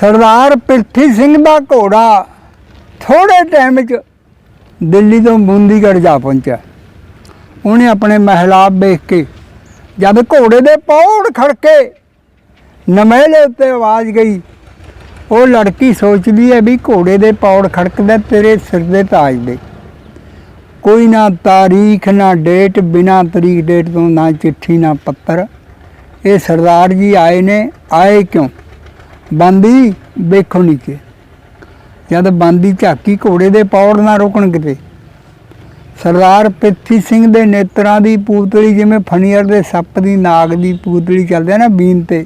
ਸਰਦਾਰ ਪ੍ਰਿਥੀ ਸਿੰਘ ਦਾ ਘੋੜਾ ਥੋੜੇ ਟਾਈਮ ਵਿੱਚ ਦਿੱਲੀ ਤੋਂ ਬੂੰਦੀਗੜ੍ਹ ਜਾ ਪਹੁੰਚਿਆ। ਉਹਨੇ ਆਪਣੇ ਮਹਿਲਾਬ ਵੇਖ ਕੇ ਜਦ ਘੋੜੇ ਦੇ ਪੌੜ ਖੜਕੇ ਨਮੇਲੇ ਉੱਤੇ ਆਵਾਜ਼ ਗਈ, ਉਹ ਲੜਕੀ ਸੋਚਦੀ ਹੈ ਵੀ ਘੋੜੇ ਦੇ ਪੌੜ ਖੜਕਦਾ ਤੇਰੇ ਸਿਰ ਦੇ ਤਾਜ ਦੇ। ਕੋਈ ਨਾ ਤਾਰੀਖ, ਨਾ ਡੇਟ ਬਿਨਾ ਤਰੀਕ ਡੇਟ ਤੋਂ ਨਾ ਚਿੱਠੀ, ਨਾ ਪੱਤਰ। ਇਹ ਸਰਦਾਰ ਜੀ ਆਏ ਨੇ, ਆਏ ਕਿਉਂ? ਬੰਦੀ ਵੇਖੋ ਨੀਚੇ ਜਦ ਬੰਦੀ ਝਾਕੀ ਘੋੜੇ ਦੇ ਪੌੜ ਨਾ ਰੋਕਣ ਕਿਤੇ। ਸਰਦਾਰ ਪਿੱਥੀ ਸਿੰਘ ਦੇ ਨੇਤਰਾਂ ਦੀ ਪੂਤਲੀ ਜਿਵੇਂ ਫਨੀਅਰ ਦੇ ਸੱਪ ਦੀ ਨਾਗ ਦੀ ਪੂਤਲੀ ਚੱਲਦੇ ਆ ਨਾ ਬੀਨ ਤੇ,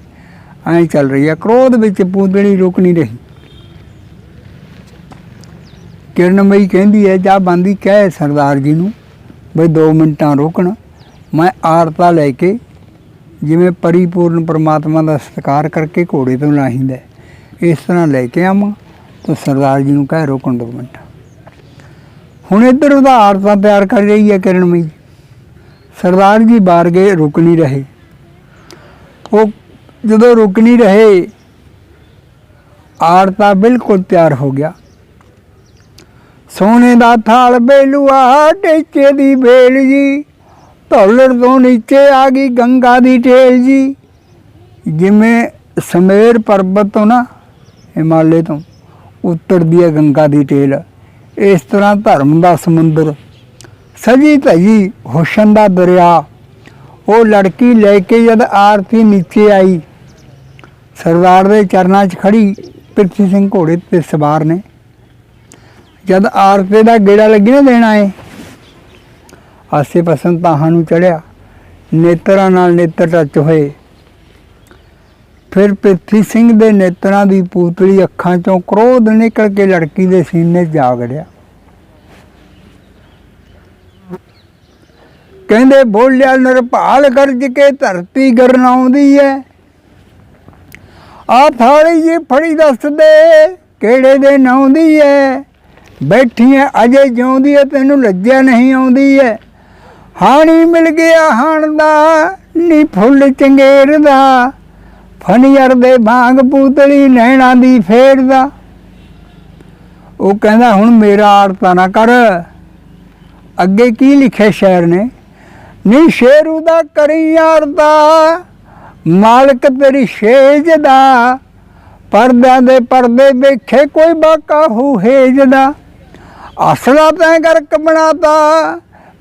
ਐਂ ਚੱਲ ਰਹੀ ਹੈ। ਕ੍ਰੋਧ ਵਿੱਚ ਪੂਤਲੀ ਰੁਕ ਨਹੀਂ ਰਹੀ। ਕਿਰਨਮਈ ਕਹਿੰਦੀ ਹੈ, ਜਾ ਬੰਦੀ ਕਹਿ ਸਰਦਾਰ ਜੀ ਨੂੰ, ਬਈ 2 ਮਿੰਟਾਂ ਰੋਕਣ, ਮੈਂ ਆਰਤਾ ਲੈ ਕੇ ਜਿਵੇਂ ਪਰਿਪੂਰਨ ਪਰਮਾਤਮਾ ਦਾ ਸਤਿਕਾਰ ਕਰਕੇ ਘੋੜੇ ਤੋਂ ਲਾਹੀਂਦਾ ਇਸ ਤਰ੍ਹਾਂ ਲੈ ਕੇ ਆਵਾਂ ਤਾਂ ਸਰਦਾਰ ਜੀ ਨੂੰ ਕਹਿ ਰੋਕਣ ਦੋ ਮਿੰਟ। ਹੁਣ ਇੱਧਰ ਉਹਦਾ ਆਰਤਾ ਤਿਆਰ ਕਰ ਰਹੀ ਹੈ ਕਿਰਨਮਈ ਸਰਦਾਰ ਜੀ ਬਾਹਰ ਗਏ, ਰੁਕ ਨਹੀਂ ਰਹੇ। ਉਹ ਜਦੋਂ ਰੁਕ ਨਹੀਂ ਰਹੇ ਆੜਤਾ ਬਿਲਕੁਲ ਤਿਆਰ ਹੋ ਗਿਆ। ਸੋਨੇ ਦਾ ਥਾਲ ਬੇਲੂਆ ਟੇਚੇ ਦੀ ਬੇਲ ਜੀ। ਧੌਲੜ ਤੋਂ ਨੀਚੇ ਆ ਗਈ ਗੰਗਾ ਦੀ ਢੇਲ ਜੀ। ਜਿਵੇਂ ਸਮੇਰ ਪਰਬਤ ਤੋਂ ਨਾ, ਹਿਮਾਲੇ ਤੋਂ ਉੱਤਰਦੀ ਹੈ ਗੰਗਾ ਦੀ ਢੇਲ ਇਸ ਤਰ੍ਹਾਂ ਧਰਮ ਦਾ ਸਮੁੰਦਰ। ਸਜੀ ਧਜੀ ਹੁਸ਼ਨ ਦਾ ਦਰਿਆ। ਉਹ ਲੜਕੀ ਲੈ ਕੇ ਜਦ ਆਰਤੀ ਨੀਚੇ ਆਈ। ਸਰਦਾਰ ਦੇ ਚਰਨਾਂ 'ਚ ਖੜੀ ਪ੍ਰਿਥੀ ਸਿੰਘ ਘੋੜੇ ਤੇ ਸਵਾਰ ਨੇ। ਜਦ ਆਰਤੀ ਦਾ ਗੇੜਾ ਲੱਗੀ ਨਾ ਦੇਣਾ ਏ ਆਸੇ ਪਾਸੇ ਤਾਹਾਂ ਨੂੰ ਚੜਿਆ। ਨੇਤਰਾਂ ਨਾਲ ਨੇਤਰ ਟੱਚ ਹੋਏ। ਫਿਰ ਪ੍ਰਿਥੀ ਸਿੰਘ ਦੇ ਨੇਤਰਾਂ ਦੀ ਪੂਤਲੀ ਅੱਖਾਂ ਚੋਂ ਕ੍ਰੋਧ ਨਿਕਲ ਕੇ ਲੜਕੀ ਦੇ ਸੀਨੇ 'ਚ ਜਾ ਕਹਿੰਦੇ, ਬੋਲਿਆ ਨਿਰਭਾਲ ਗਰਜ ਕੇ ਧਰਤੀ ਗਰਨਾਉਂਦੀ ਐ। ਆ ਥਾਲੀ ਜੀ ਫੜੀ ਦੱਸਦੇ ਕਿਹੜੇ ਦੇ ਨਾਉਂਦੀ ਐ? ਬੈਠੀ ਐ, ਅਜੇ ਜਿਉਂਦੀ ਐ, ਤੈਨੂੰ ਲੱਜਿਆ ਨਹੀਂ ਆਉਂਦੀ ਐ। ਹਾਣੀ ਮਿਲ ਗਿਆ ਹਾਣ ਦਾ, ਨੀ ਫੁੱਲ ਚੰਗੇਰ ਦਾ। ਫਨਿਆਰ ਦੇ ਬਾਗ ਪੂਤਲੀ ਨੈਣਾ ਦੀ ਫੇਰ ਦਾ। ਉਹ ਕਹਿੰਦਾ, ਹੁਣ ਮੇਰਾ ਆਰਤਾ ਨਾ ਕਰ। ਅੱਗੇ ਕੀ ਲਿਖਿਆ ਸ਼ਾਇਰ ਨੇ? ਨੀ ਸ਼ੇਰੂ ਦਾ ਕਰੀ ਆੜਤਾ, ਮਾਲਕ ਤੇਰੀ ਸ਼ੇਜ ਦਾ। ਪਰਦਿਆਂ ਦੇ ਪਰਦੇ ਵੇਖੇ ਕੋਈ ਬਾਕਾ ਹੂ ਹੇਜ ਦਾ। ਅਸਲਾ ਤੈਂ ਗਰਕ ਬਣਾਤਾ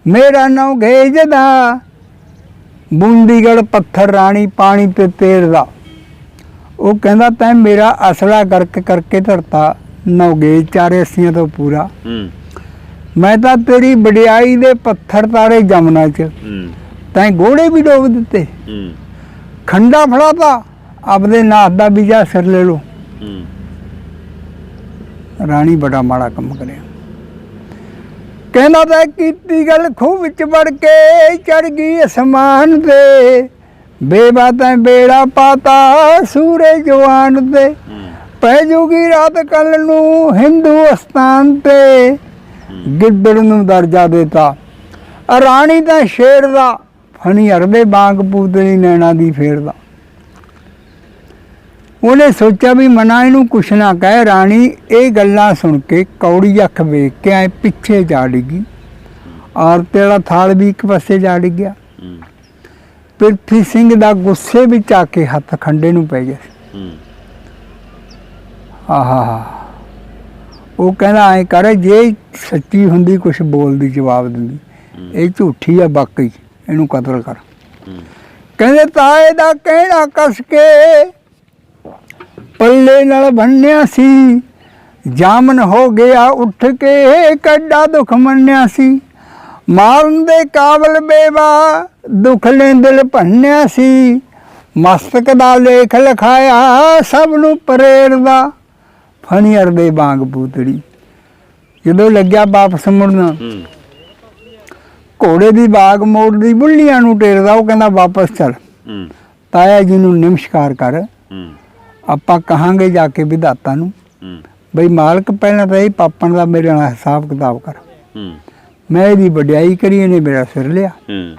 ਮੇਰਾ ਨਾਮ ਗੇਜ ਦਾ। ਬੂੰਦੀਗੜ ਪੱਥਰ ਰਾਣੀ ਪਾਣੀ ਤੇ ਤੇਰ ਦਾ। ਉਹ ਕਹਿੰਦਾ ਤੈਂ ਮੇਰਾ ਅਸਲਾ ਗਰਕ ਕਰਕੇ ਧਰਤਾ ਨੌਗੇਜ ਚਾਰੇ ਅੱਸੀਆਂ ਤੋਂ ਪੂਰਾ। ਹੂੰ। ਮੈਂ ਤਾਂ ਤੇਰੀ ਵਡਿਆਈ ਦੇ ਪੱਥਰ ਤਾਰੇ ਜਮਨਾ 'ਚ। ਹੂੰ। ਤੈਂ ਗੋੜੇ ਵੀ ਡੋਬ ਦਿੱਤੇ। ਹੂੰ। ਖੰਡਾ ਫੜਾਤਾ ਆਪਦੇ ਨਾਥ ਦਾ ਬੀਜਾ ਸਿਰ ਲੈ ਲੋ ਹੂੰ। ਰਾਣੀ ਬੜਾ ਮਾੜਾ ਕੰਮ ਕਰਿਆ। ਕਹਿੰਦਾ ਤਾਂ ਕੀਤੀ ਗੱਲ ਖੂਹ ਵਿੱਚ ਵੜ ਕੇ ਚੜ ਗਈ ਅਸਮਾਨ ਤੇ। ਬੇਬਾ ਤੈਂ ਬੇੜਾ ਪਾਤਾ ਸੂਰੇ ਜਵਾਨ ਤੇ। ਪੈ ਜੂਗੀ ਰਾਤ ਕੱਲ ਨੂੰ ਹਿੰਦੁਸਤਾਨ ਤੇ। ਗਿੱਦੜ ਨੂੰ ਦਰਜਾ ਦਿੱਤਾ। ਰਾਣੀ ਤਾਂ ਸ਼ੇਰ ਦਾ ਫਣੀ ਹਰਦੇ ਬਾਗ ਪੂਤਲੀ ਨੈਣਾ ਦੀ ਫੇਰਦਾ। ਉਹਨੇ ਸੋਚਿਆ ਵੀ ਮਨਾ ਇਹਨੂੰ ਕੁਛ ਨਾ ਕਹਿ ਰਾਣੀ ਇਹ ਗੱਲਾਂ ਸੁਣ ਕੇ ਕੌੜੀ ਅੱਖ ਵੇਖ ਕੇ ਐ ਪਿੱਛੇ ਜਾ ਡਿੱਗੀ। ਆਰਤੇ ਵਾਲਾ ਥਾਲ ਵੀ ਇੱਕ ਪਾਸੇ ਜਾ ਡਿੱਗਿਆ। ਹੂੰ। ਪ੍ਰਿਥੀ ਸਿੰਘ ਦਾ ਗੁੱਸੇ ਵਿੱਚ ਆ ਕੇ ਹੱਥ ਖੰਡੇ ਨੂੰ ਪੈ ਗਿਆ। ਆਹਾ ਉਹ ਕਹਿੰਦਾ ਐ ਕਰ ਜੇ ਸੱਚੀ ਹੁੰਦੀ ਕੁਝ ਬੋਲਦੀ ਜਵਾਬ ਦਿੰਦੀ। ਇਹ ਝੂਠੀ ਆ ਬਾਕੀ ਇਹਨੂੰ ਕਤਲ ਕਰ। ਕਹਿੰਦੇ ਤਾਏ ਦਾ ਕਹਿਣਾ ਕਸ ਕੇ ਪੱਲੇ ਨਾਲ ਬੰਨਿਆ ਸੀ। ਜਾਮਨ ਹੋ ਗਿਆ ਉੱਠ ਕੇ ਕੱਡਾ ਦੁੱਖ ਮੰਨਿਆ ਸੀ। ਮਾਰਨ ਦੇ ਕਾਬਲ ਬੇਵਾ ਦੁੱਖ ਲੈ ਦਿਲ ਭੰਨਿਆ ਸੀ। ਮਸਤਕ ਦਾ ਲੇਖ ਲਿਖਾਇਆ ਸਭ ਨੂੰ ਪ੍ਰੇਰਦਾ ਫਣੀਅਰ ਦੇ ਬਾਗ ਪੂਤੜੀ। ਜਦੋਂ ਲੱਗਿਆ ਵਾਪਸ ਮੁੜਨਾ ਘੋੜੇ ਦੀ ਬਾਗ ਮੋੜਦੀ ਬੁੱਲੀਆਂ ਨੂੰ ਟੇਰਦਾ ਉਹ ਕਹਿੰਦਾ ਵਾਪਸ ਚੱਲ। ਤਾਇਆ ਜੀ ਨੂੰ ਨਮਸਕਾਰ ਕਰ। ਆਪਾਂ ਕਹਾਂਗੇ ਜਾ ਕੇ ਵਿਧਾਤਾ ਨੂੰ ਹੂੰ। ਬਈ ਮਾਲਕ ਪਹਿਲਾਂ ਤਾਂ ਇਹ ਪਾਪਣ ਦਾ ਮੇਰੇ ਨਾਲ ਹਿਸਾਬ ਕਿਤਾਬ ਕਰ। ਹੂੰ। ਮੈਂ ਇਹਦੀ ਵਡਿਆਈ ਕਰੀ ਇਹਨੇ ਮੇਰਾ ਸਿਰ ਲਿਆ। ਹੂੰ।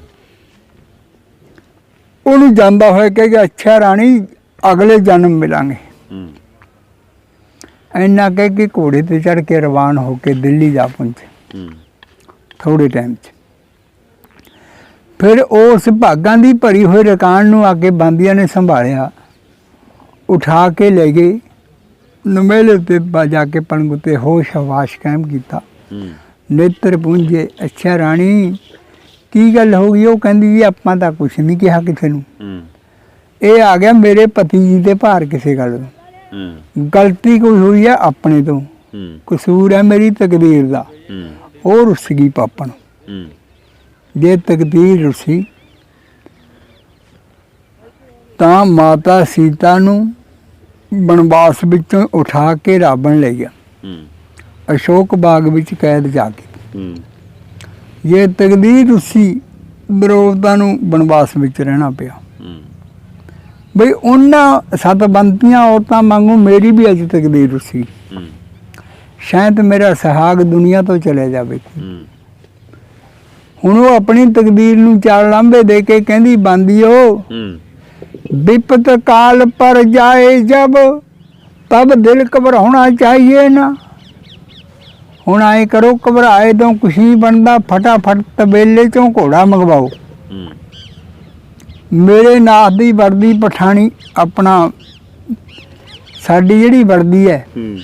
ਉਹਨੂੰ ਜਾਂਦਾ ਹੋਇਆ ਕਹੇਗਾ ਅੱਛਾ ਰਾਣੀ ਅਗਲੇ ਜਨਮ ਮਿਲਾਂਗੇ। ਹੂੰ। ਇੰਨਾ ਕਹਿ ਕੇ ਘੋੜੇ ਤੇ ਚੜ ਕੇ ਰਵਾਨ ਹੋ ਕੇ ਦਿੱਲੀ ਜਾ ਪਹੁੰਚੇ। ਹੂੰ। ਥੋੜੇ ਟਾਈਮ 'ਚ। ਫਿਰ ਉਸ ਭਾਗਾਂ ਦੀ ਭਰੀ ਹੋਈ ਰਕਾਨ ਨੂੰ ਅੱਗੇ ਬੰਦੀਆਂ ਨੇ ਸੰਭਾਲਿਆ। ਉਠਾ ਕੇ ਲੈ ਗਏ। ਨਮੇਲੇ ਤੇ ਜਾ ਕੇ ਪਣਗੂ ਤੇ ਹੋਸ਼ ਹਵਾਸ਼ ਕਾਇਮ ਕੀਤਾ। ਹੂੰ। ਨੇਤਰ ਪੁੰਝੇ ਅੱਛਾ ਰਾਣੀ ਕੀ ਗੱਲ ਹੋ ਗਈ? ਉਹ ਕਹਿੰਦੀ ਜੀ ਆਪਾਂ ਤਾਂ ਕੁਛ ਨਹੀਂ ਕਿਹਾ ਕਿਸੇ ਨੂੰ। ਹੂੰ। ਇਹ ਆ ਗਿਆ ਮੇਰੇ ਪਤੀ ਜੀ ਦੇ ਭਾਰ ਕਿਸੇ ਗੱਲ ਹੂੰ। ਗਲਤੀ ਕੋਈ ਹੋਈ ਹੈ ਆਪਣੇ ਤੋਂ। ਹੂੰ। ਕਸੂਰ ਹੈ ਮੇਰੀ ਤਕਦੀਰ ਦਾ। ਹੂੰ। ਉਹ ਰੁੱਸ ਗਈ ਪਾਪਣ। ਹੂੰ। ਜੇ ਤਕਦੀਰ ਰੁੱਸੀ ਤਾਂ ਮਾਤਾ ਸੀਤਾ ਨੂੰ ਬਨਵਾਸ ਵਿੱਚੋਂ ਉਠਾ ਕੇ ਰਾਵਣ ਲੈ ਗਿਆ। ਹੂੰ। ਅਸ਼ੋਕ ਬਾਗ ਵਿੱਚ ਕੈਦ ਜਾ ਕੇ। ਹੂੰ। ਜੇ ਤਕਦੀਰ ਰੁੱਸੀ ਦਰੋਵਤਾ ਨੂੰ ਬਨਵਾਸ ਵਿੱਚ ਰਹਿਣਾ ਪਿਆ। ਹੂੰ। ਬਈ ਉਹਨਾਂ ਸਤਬੰਤੀਆਂ ਔਰਤਾਂ ਵਾਂਗੂ ਮੇਰੀ ਵੀ ਅੱਜ ਤਕਦੀਰ ਹੂੰ। ਸ਼ਾਇਦ ਮੇਰਾ ਸਹਾਗ ਦੁਨੀਆ ਤੋਂ ਚਲੇ ਜਾਵੇ। ਹੂੰ। ਹੁਣ ਉਹ ਆਪਣੀ ਤਕਦੀਰ ਨੂੰ ਚਾਲ ਲਾਂਬੇ ਦੇ ਕੇ ਕਹਿੰਦੀ ਬੰਦੀਓ ਹੂੰ। विपत काल पर जाए जब तब दिल घबराना चाहिए ना ਹੁਣ ਆਏ ਕਰੋ ਘਬਰਾਏ ਤੋਂ ਕੁਛ ਨਹੀਂ ਬਣਦਾ ਫਟਾਫਟ ਤਬੇਲੇ ਚੋਂ ਘੋੜਾ ਮੰਗਵਾਓ ਹੂੰ ਮੇਰੇ ਨਾਥ ਦੀ ਵਰਦੀ ਪਠਾਣੀ ਆਪਣਾ ਸਾਡੀ ਜਿਹੜੀ ਵਰਦੀ ਹੈ ਹੂੰ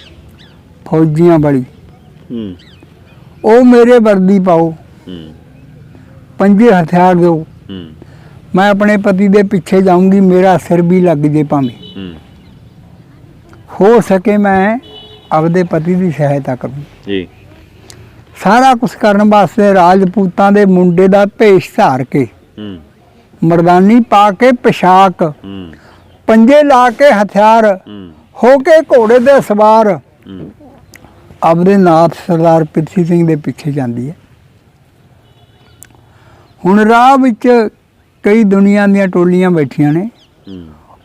ਫੌਜੀਆਂ ਵਾਲੀ ਹੂੰ ਉਹ ਮੇਰੇ ਵਰਦੀ ਪਾਓ ਹੂੰ ਪੰਜੇ ਹਥਿਆਰ ਦਿਓ ਹੂੰ ਮੈਂ ਆਪਣੇ ਪਤੀ ਦੇ ਪਿੱਛੇ ਜਾਊਂਗੀ ਮੇਰਾ ਸਿਰ ਵੀ ਲੱਗ ਜੇ ਭਾਵੇਂ। ਹੂੰ। ਹੋ ਸਕੇ ਮੈਂ ਆਪਦੇ ਪਤੀ ਦੀ ਸਹਾਇਤਾ ਕਰੂੰ। ਜੀ। ਸਾਰਾ ਕੁਝ ਕਰਨ ਵਾਸਤੇ ਰਾਜਪੂਤਾਂ ਦੇ ਮੁੰਡੇ ਦਾ ਭੇਸ਼ ਧਾਰ ਕੇ ਹੂੰ। ਮਰਦਾਨੀ ਪਾ ਕੇ ਪੋਸ਼ਾਕ ਹੂੰ। ਪੰਜੇ ਲਾ ਕੇ ਹਥਿਆਰ ਹੂੰ। ਹੋ ਕੇ ਘੋੜੇ ਤੇ ਸਵਾਰ। ਹੂੰ। ਆਪਦੇ ਨਾਥ ਸਰਦਾਰ ਪਿਰਥੀ ਸਿੰਘ ਦੇ ਪਿੱਛੇ ਜਾਂਦੀ ਹੈ। ਹੁਣ ਰਾਹ ਵਿੱਚ ਕਈ ਦੁਨੀਆ ਦੀਆਂ ਟੋਲੀਆਂ ਬੈਠੀਆਂ ਨੇ।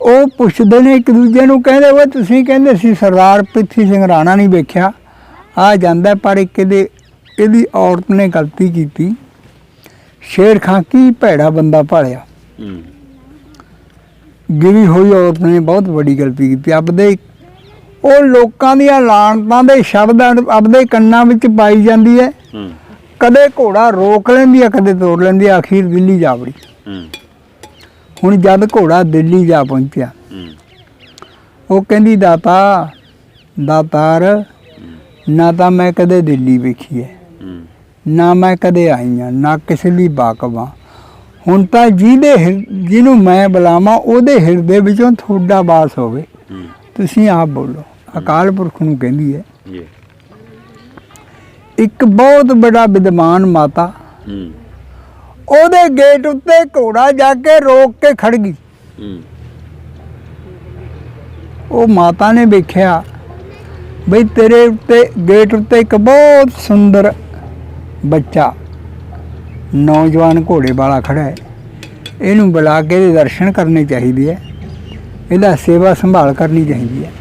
ਉਹ ਪੁੱਛਦੇ ਨੇ ਇੱਕ ਦੂਜੇ ਨੂੰ ਕਹਿੰਦੇ ਓਏ ਤੁਸੀਂ ਕਹਿੰਦੇ ਸੀ ਸਰਦਾਰ ਪਿਰਥੀ ਸਿੰਘ ਰਾਣਾ ਨਹੀਂ ਵੇਖਿਆ। ਆ ਜਾਂਦਾ ਪਰ ਇੱਕ ਇਹਦੇ ਇਹਦੀ ਔਰਤ ਨੇ ਗਲਤੀ ਕੀਤੀ। ਸ਼ੇਰ ਖਾਂ ਕੀ ਭੈੜਾ ਬੰਦਾ ਭਾਲਿਆ। ਗਿਰੀ ਹੋਈ ਔਰਤ ਨੇ ਬਹੁਤ ਵੱਡੀ ਗਲਤੀ ਕੀਤੀ। ਆਪਦੇ ਉਹ ਲੋਕਾਂ ਦੀਆਂ ਲਾਣਤਾਂ ਦੇ ਸ਼ਬਦ ਆਪਦੇ ਕੰਨਾਂ ਵਿੱਚ ਪਾਈ ਜਾਂਦੀ ਹੈ। ਕਦੇ ਘੋੜਾ ਰੋਕ ਲੈਂਦੀ ਹੈ ਕਦੇ ਤੋੜ ਲੈਂਦੀ ਹੈ ਅਖੀਰ ਦਿੱਲੀ ਜਾ ਵੜੀ ਹੂੰ। ਹੁਣ ਜਦ ਘੋੜਾ ਦਿੱਲੀ ਜਾ ਪਹੁੰਚਿਆ ਉਹ ਕਹਿੰਦੀ ਦਾਤਾ ਦਾਤਾਰ ਨਾ ਤਾਂ ਮੈਂ ਕਦੇ ਦਿੱਲੀ ਵੇਖੀ ਹੈ। ਨਾ ਮੈਂ ਕਦੇ ਆਈ ਹਾਂ ਨਾ ਕਿਸੇ ਦੀ ਬਾਕਵਾ। ਹੁਣ ਤਾਂ ਜਿਹਦੇ ਜਿਹਨੂੰ ਮੈਂ ਬੁਲਾਵਾਂ ਉਹਦੇ ਹਿਰਦੇ ਵਿੱਚੋਂ ਤੁਹਾਡਾ ਵਾਸ ਹੋਵੇ। ਤੁਸੀਂ ਆਪ ਬੋਲੋ। ਅਕਾਲ ਪੁਰਖ ਨੂੰ ਕਹਿੰਦੀ ਹੈ ਇੱਕ ਬਹੁਤ ਬੜਾ ਵਿਦਵਾਨ ਮਾਤਾ ਹੂੰ। ਉਹਦੇ ਗੇਟ ਉੱਤੇ ਘੋੜਾ ਜਾ ਕੇ ਰੋਕ ਕੇ ਖੜ ਗਈ। ਹੂੰ। ਉਹ ਮਾਤਾ ਨੇ ਵੇਖਿਆ ਬਈ ਤੇਰੇ ਉੱਤੇ ਗੇਟ ਉੱਤੇ ਇੱਕ ਬਹੁਤ ਸੁੰਦਰ ਬੱਚਾ ਨੌਜਵਾਨ ਘੋੜੇ ਵਾਲਾ ਖੜਾ ਹੈ। ਇਹਨੂੰ ਬੁਲਾ ਕੇ ਇਹਦੇ ਦਰਸ਼ਨ ਕਰਨੇ ਚਾਹੀਦੇ ਹੈ। ਇਹਦਾ ਸੇਵਾ ਸੰਭਾਲ ਕਰਨੀ ਚਾਹੀਦੀ ਹੈ।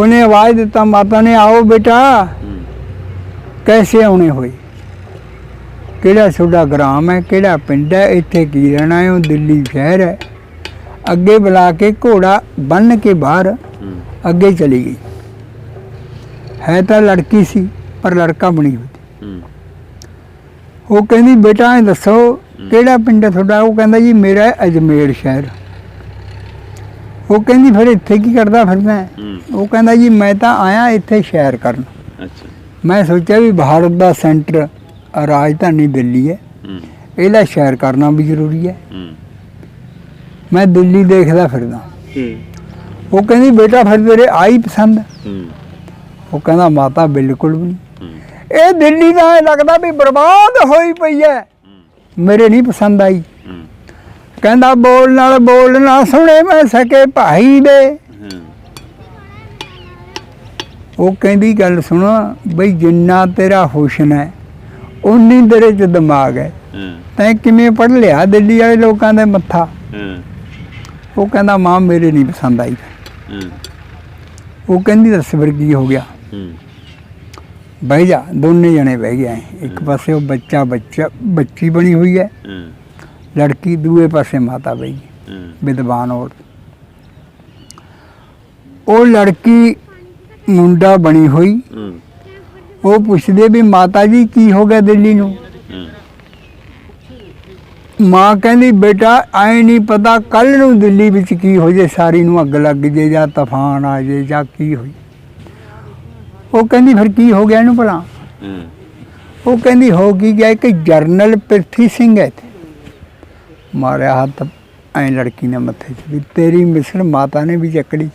ਉਹਨੇ ਆਵਾਜ਼ ਦਿੱਤਾ ਮਾਤਾ ਨੇ ਆਓ ਬੇਟਾ ਕੈਸੇ ਆਉਣੇ ਹੋਏ? ਕਿਹੜਾ ਤੁਹਾਡਾ ਗ੍ਰਾਮ ਹੈ ਕਿਹੜਾ ਪਿੰਡ ਹੈ ਇੱਥੇ ਕੀ ਰਹਿਣਾ ਹੈ ਉਹ ਦਿੱਲੀ ਸ਼ਹਿਰ ਹੈ। ਅੱਗੇ ਬੁਲਾ ਕੇ ਘੋੜਾ ਬੰਨ ਕੇ ਬਾਹਰ ਅੱਗੇ ਚਲੀ ਗਈ। ਹੈ ਤਾਂ ਲੜਕੀ ਸੀ ਪਰ ਲੜਕਾ ਬਣੀ ਹੋਈ ਉਹ ਕਹਿੰਦੀ ਬੇਟਾ ਇਹ ਦੱਸੋ ਕਿਹੜਾ ਪਿੰਡ ਹੈ ਤੁਹਾਡਾ? ਉਹ ਕਹਿੰਦਾ ਜੀ ਮੇਰਾ ਅਜਮੇਰ ਸ਼ਹਿਰ। ਉਹ ਕਹਿੰਦੀ ਫਿਰ ਇੱਥੇ ਕੀ ਕਰਦਾ ਫਿਰਦਾ ਉਹ ਕਹਿੰਦਾ ਜੀ ਮੈਂ ਤਾਂ ਆਇਆ ਇੱਥੇ ਸ਼ਹਿਰ ਕਰਨ। ਅੱਛਾ। ਮੈਂ ਸੋਚਿਆ ਵੀ ਭਾਰਤ ਦਾ ਸੈਂਟਰ ਰਾਜਧਾਨੀ ਦਿੱਲੀ ਹੈ। ਹੂੰ। ਇਹਦਾ ਸ਼ਹਿਰ ਕਰਨਾ ਵੀ ਜ਼ਰੂਰੀ ਹੈ। ਹੂੰ। ਮੈਂ ਦਿੱਲੀ ਦੇਖਦਾ ਫਿਰਦਾ। ਉਹ ਕਹਿੰਦੀ ਬੇਟਾ ਫਿਰ ਤੇਰੇ ਆਈ ਪਸੰਦ? ਉਹ ਕਹਿੰਦਾ ਮਾਤਾ ਬਿਲਕੁਲ ਵੀ ਨਹੀਂ। ਇਹ ਦਿੱਲੀ ਦਾ ਇਹ ਲੱਗਦਾ ਵੀ ਬਰਬਾਦ ਹੋਈ ਪਈ ਹੈ। ਮੇਰੇ ਨਹੀਂ ਪਸੰਦ ਆਈ। ਕਹਿੰਦਾ ਬੋਲ ਨਾਲ ਬੋਲ ਨਾ ਸੁਣੇ ਮੈਂ ਸਕੇ ਭਾਈ ਦੇ। ਉਹ ਕਹਿੰਦੀ ਗੱਲ ਸੁਣ ਬਈ ਜਿੰਨਾ ਤੇਰਾ ਹੁਸਨ ਹੈ ਉਨੀ ਤੇਰੇ ਚ ਦਿਮਾਗ ਹੈ। ਤੈਂ ਕਿਵੇਂ ਪੜ ਲਿਆ ਦਿੱਲੀ ਵਾਲੇ ਲੋਕਾਂ ਦੇ ਮੱਥਾ? ਉਹ ਕਹਿੰਦਾ ਮਾਂ ਮੇਰੇ ਨਹੀਂ ਪਸੰਦ ਆਈ। ਉਹ ਕਹਿੰਦੀ ਦੱਸ ਫਿਰ ਕੀ ਹੋ ਗਿਆ? ਬਹਿ ਜਾ ਦੋਨੇ ਜਣੇ ਬਹਿ ਗਏ। ਇੱਕ ਪਾਸੇ ਉਹ ਬੱਚਾ ਬੱਚਾ ਬੱਚੀ ਬਣੀ ਹੋਈ ਹੈ। ਲੜਕੀ ਦੂਏ ਪਾਸੇ ਮਾਤਾ ਬਈ ਵਿਦਵਾਨ ਔਰਤ। ਉਹ ਲੜਕੀ ਮੁੰਡਾ ਬਣੀ ਹੋਈ। ਉਹ ਪੁੱਛਦੇ ਵੀ ਮਾਤਾ ਜੀ ਕੀ ਹੋ ਗਿਆ ਦਿੱਲੀ ਨੂੰ? ਮਾਂ ਕਹਿੰਦੀ, ਬੇਟਾ ਐ ਨਹੀਂ ਪਤਾ ਕੱਲ ਨੂੰ ਦਿੱਲੀ ਵਿੱਚ ਕੀ ਹੋ ਜੇ, ਸਾਰੀ ਨੂੰ ਅੱਗ ਲੱਗ ਜੇ ਜਾਂ ਤੂਫਾਨ ਆ ਜੇ ਜਾਂ ਕੀ ਹੋਈ ਉਹ ਕਹਿੰਦੀ, ਫਿਰ ਕੀ ਹੋ ਗਿਆ ਇਹਨੂੰ ਭਲਾ? ਉਹ ਕਹਿੰਦੀ, ਹੋ ਕੀ ਗਿਆ, ਇੱਕ ਜਰਨਲ ਪ੍ਰਿਥੀ ਸਿੰਘ ਹੈ ਇੱਥੇ। ਮਾਰਿਆ ਹੱਥ, ਐ ਲੜਕੀ ਨੇ ਮੱਥੇ 'ਚ ਵੀ, ਤੇਰੀ ਮਿਸਰ ਮਾਤਾ ਨੇ ਵੀ ਚੱਕੜੀ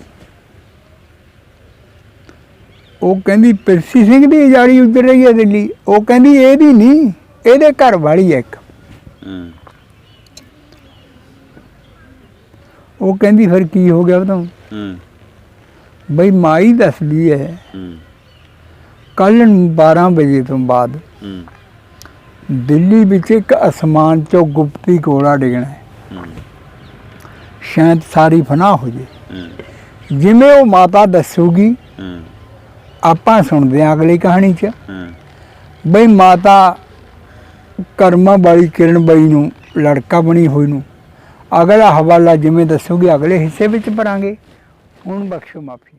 ਉਹ ਕਹਿੰਦੀ ਪ੍ਰਿਥੀ ਸਿੰਘ ਦੀ ਜਾਰੀ ਉੱਧਰ ਰਹੀ ਹੈ ਦਿੱਲੀ। ਉਹ ਕਹਿੰਦੀ ਇਹਦੀ ਨਹੀਂ ਇਹਦੇ ਘਰ ਵਾਲੀ ਹੈ ਇੱਕ। ਹੂੰ। ਉਹ ਕਹਿੰਦੀ ਫਿਰ ਕੀ ਹੋ ਗਿਆ ਤਾਂ ਹੂੰ। ਬਈ ਮਾਈ ਦੱਸਦੀ ਹੈ। ਹੂੰ। ਕੱਲ 12 ਵਜੇ ਤੋਂ ਬਾਅਦ ਹੂੰ। ਦਿੱਲੀ ਵਿੱਚ ਇੱਕ ਅਸਮਾਨ ਚੋਂ ਗੁਪਤੀ ਗੋਲਾ ਡਿੱਗਣਾ ਹੈ। ਹੂੰ। ਸ਼ਾਇਦ ਸਾਰੀ ਫਨਾ ਹੋ ਜੇ। ਹੂੰ। ਜਿਵੇਂ ਉਹ ਮਾਤਾ ਦੱਸੂਗੀ ਹੂੰ। ਆਪਾਂ ਸੁਣਦੇ ਹਾਂ ਅਗਲੀ ਕਹਾਣੀ 'ਚ। ਬਈ ਮਾਤਾ ਕਰਮਾਂ ਵਾਲੀ ਕਿਰਨ ਬਈ ਨੂੰ ਲੜਕਾ ਬਣੀ ਹੋਈ ਨੂੰ ਅਗਲਾ ਹਵਾਲਾ ਜਿਵੇਂ ਦੱਸੂਗੀ ਅਗਲੇ ਹਿੱਸੇ ਵਿੱਚ ਭਰਾਂਗੇ। ਹੁਣ ਬਖਸ਼ੋ ਮਾਫੀ